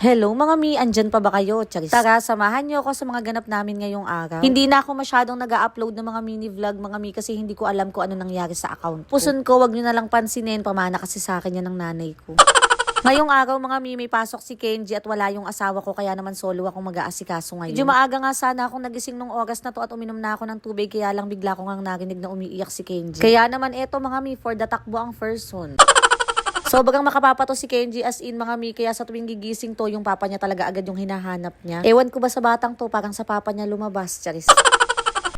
Hello mga mi, andyan pa ba kayo? Charis. Tara, samahan niyo ako sa mga ganap namin ngayong araw. Hindi na ako masyadong nag upload ng mga mini vlog mga mi kasi hindi ko alam kung ano nangyari sa account ko. Puson ko, wag niyo na lang pansinin, pamana kasi sa akin yan ng nanay ko. Ngayong araw mga mi, may pasok si Kenji at wala yung asawa ko kaya naman solo akong mag-aasikaso ngayon. Medyo maaga nga sana akong nagising nung oras na to at uminom na ako ng tubig kaya lang bigla ko nga narinig na umiiyak si Kenji. Kaya naman eto mga mi, for the takbo ang first one. Sobrang makapapato si Kenji as in mga mi, kaya sa tuwing gigising to, yung papa niya talaga agad yung hinahanap niya. Ewan ko ba sa batang to, parang sa papa niya lumabas, charis.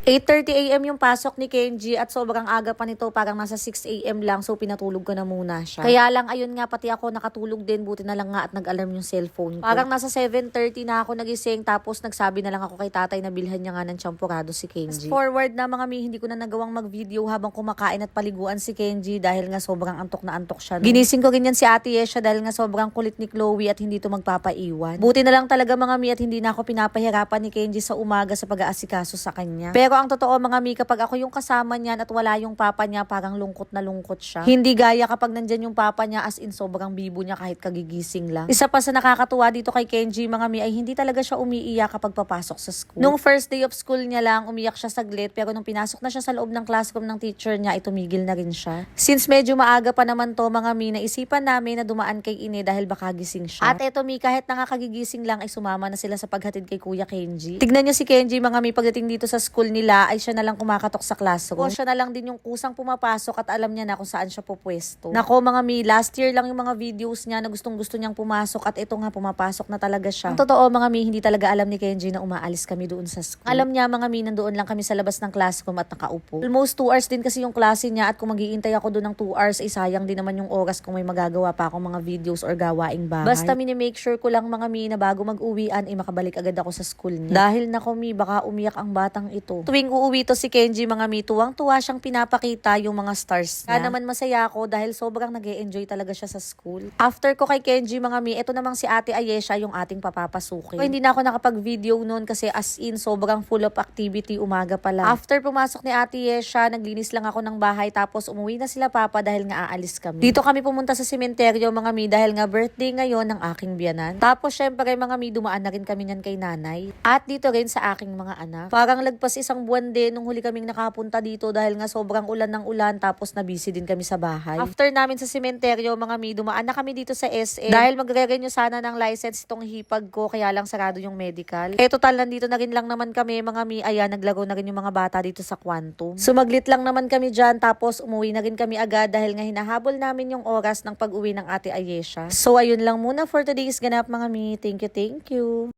8.30 a.m. yung pasok ni Kenji at sobrang aga pa nito, parang nasa 6 a.m. lang, so pinatulog ko na muna siya. Kaya lang, ayun nga, pati ako nakatulog din, buti na lang nga at nag-alarm yung cellphone ko. Parang nasa 7.30 na ako nagising, tapos nagsabi na lang ako kay tatay na bilhan niya nga ng champurado si Kenji. Fast forward na mga mi, hindi ko na nagawang mag-video habang kumakain at paliguan si Kenji dahil nga sobrang antok na antok siya. no? Ginising ko rin yan si Ate Yesha dahil nga sobrang kulit ni Chloe at hindi to magpapaiwan. Buti na lang talaga mga mi at hindi na ako pinapahirapan ni Kenji sa umaga sa pag-aasikaso sa kanya. Pero ang totoo mga mi, kapag ako yung kasama niyan at wala yung papa niya, parang lungkot na lungkot siya. Hindi gaya kapag nandyan yung papa niya as in sobrang bibo niya kahit kagigising lang. Isa pa sa nakakatuwa dito kay Kenji mga mi ay hindi talaga siya umiiyak kapag papasok sa school. Nung first day of school niya lang, umiyak siya saglit pero nung pinasok na siya sa loob ng classroom ng teacher niya, ay tumigil na rin siya. Since medyo maaga pa naman to mga mi, naisipan namin na dumaan kay Ine dahil baka gising siya. At eto mi, kahit nakakagigising lang ay sumama na sila sa paghatid kay Kuya Kenji. Tignan niyo si Kenji mga mi, pagdating dito sa school nila ay siya na lang kumakatok sa classroom. O siya na lang din yung kusang pumapasok at alam niya na kung saan siya pupwesto. Nako mga mi, last year lang yung mga videos niya na gustong gusto niyang pumasok at ito nga pumapasok na talaga siya. Ang totoo mga mi, hindi talaga alam ni Kenji na umaalis kami doon sa school. Alam niya mga mi, nandoon lang kami sa labas ng classroom at nakaupo. Almost 2 hours din kasi yung klase niya at kung mag-iintay ako doon ng 2 hours, ay sayang din naman yung oras kung may magagawa pa akong mga videos or gawaing bahay. Basta mini-make sure ko lang mga mi na bago mag-uwian ay makabalik agad ako sa school niya. Dahil nako mi, baka umiyak ang batang ito. Tuwing uuwi to si Kenji mga mi, tuwang-tuwa siyang pinapakita yung mga stars niya. Kaya naman masaya ako dahil sobrang nag enjoy talaga siya sa school. After ko kay Kenji mga mi, ito namang si Ate Ayesha yung ating papapasukin. So, hindi na ako nakapag-video noon kasi as in sobrang full of activity umaga pa lang. After pumasok ni Ate Yesha, naglinis lang ako ng bahay tapos umuwi na sila papa dahil nga aalis kami. Dito kami pumunta sa sementeryo mga mi dahil nga birthday ngayon ng aking biyanan. Tapos syempre mga mi dumaan na rin kami niyan kay nanay. At dito rin sa aking mga anak. Parang lagpas isang buwan din nung huli kaming nakapunta dito dahil nga sobrang ulan ng ulan tapos na busy din kami sa bahay. After namin sa sementeryo mga mi, dumaan na kami dito sa SM dahil magre-renew sana ng license itong hipag ko kaya lang sarado yung medical. Eh total nandito na rin lang naman kami mga mi, ayan naglaro na rin yung mga bata dito sa Quantum. Sumaglit lang naman kami dyan tapos umuwi na rin kami agad dahil nga hinahabol namin yung oras ng pag-uwi ng ate Ayesha. So ayun lang muna for today's ganap mga mi. Thank you, thank you.